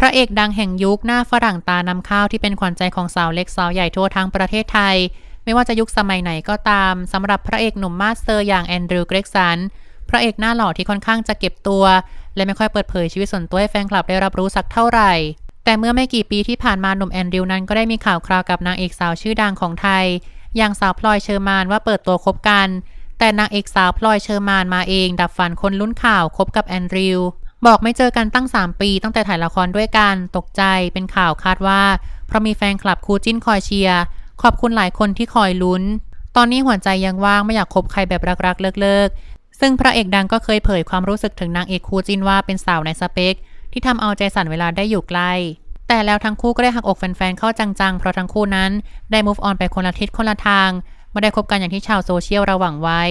พระเอกดังแห่งยุคหน้าฝรั่งตานำข้าวที่เป็นขวัญใจของสาวเล็กสาวใหญ่ทั่วทั้งประเทศไทย ไม่ว่าจะยุคสมัยไหนก็ตามสำหรับพระเอกหนุ่มมาสเตอร์อย่างแอนดรูว์เกรกสันพระเอกหน้าหล่อที่ค่อนข้างจะเก็บตัว และไม่ค่อยเปิดเผยชีวิตส่วนตัวให้แฟนคลับได้รับรู้สักเท่าไหร่ แต่เมื่อไม่กี่ปีที่ผ่านมาหนุ่มแอนดริวนั้นก็ได้มีข่าวคราวกับนางเอกสาวชื่อดังของไทย อย่างสาวพลอยเชอร์มานว่าเปิดตัวคบกัน แต่นางเอกสาวพลอยเชอร์มานมาเอง ดับฝันคนลุ้นข่าวคบกับแอนดริว บอกไม่เจอกันตั้ง 3 ปี ตั้งแต่ถ่ายละครด้วยกัน ตกใจเป็นข่าวคาดว่า เพราะมีแฟนคลับคู่จิ้นคอยเชียร์ขอบคุณหลายคนที่คอยลุ้น ตอนนี้หัวใจยังว่างไม่อยากคบใครแบบรักๆเลิกๆ ซึ่งพระเอกดังก็เคยเผยความรู้สึกถึงนางเอกคู่จิ้นว่าเป็นสาวในสเปค ที่ทำเอาใจสั่นเวลาได้อยู่ใกล้แต่แล้วทั้งคู่ก็ได้หักอกแฟนๆ เข้าจังๆ เพราะทั้งคู่นั้นได้ move on ไปคนละทิศคนละทาง ไม่ได้คบกันอย่างที่ชาวโซเชียลระหวังไว้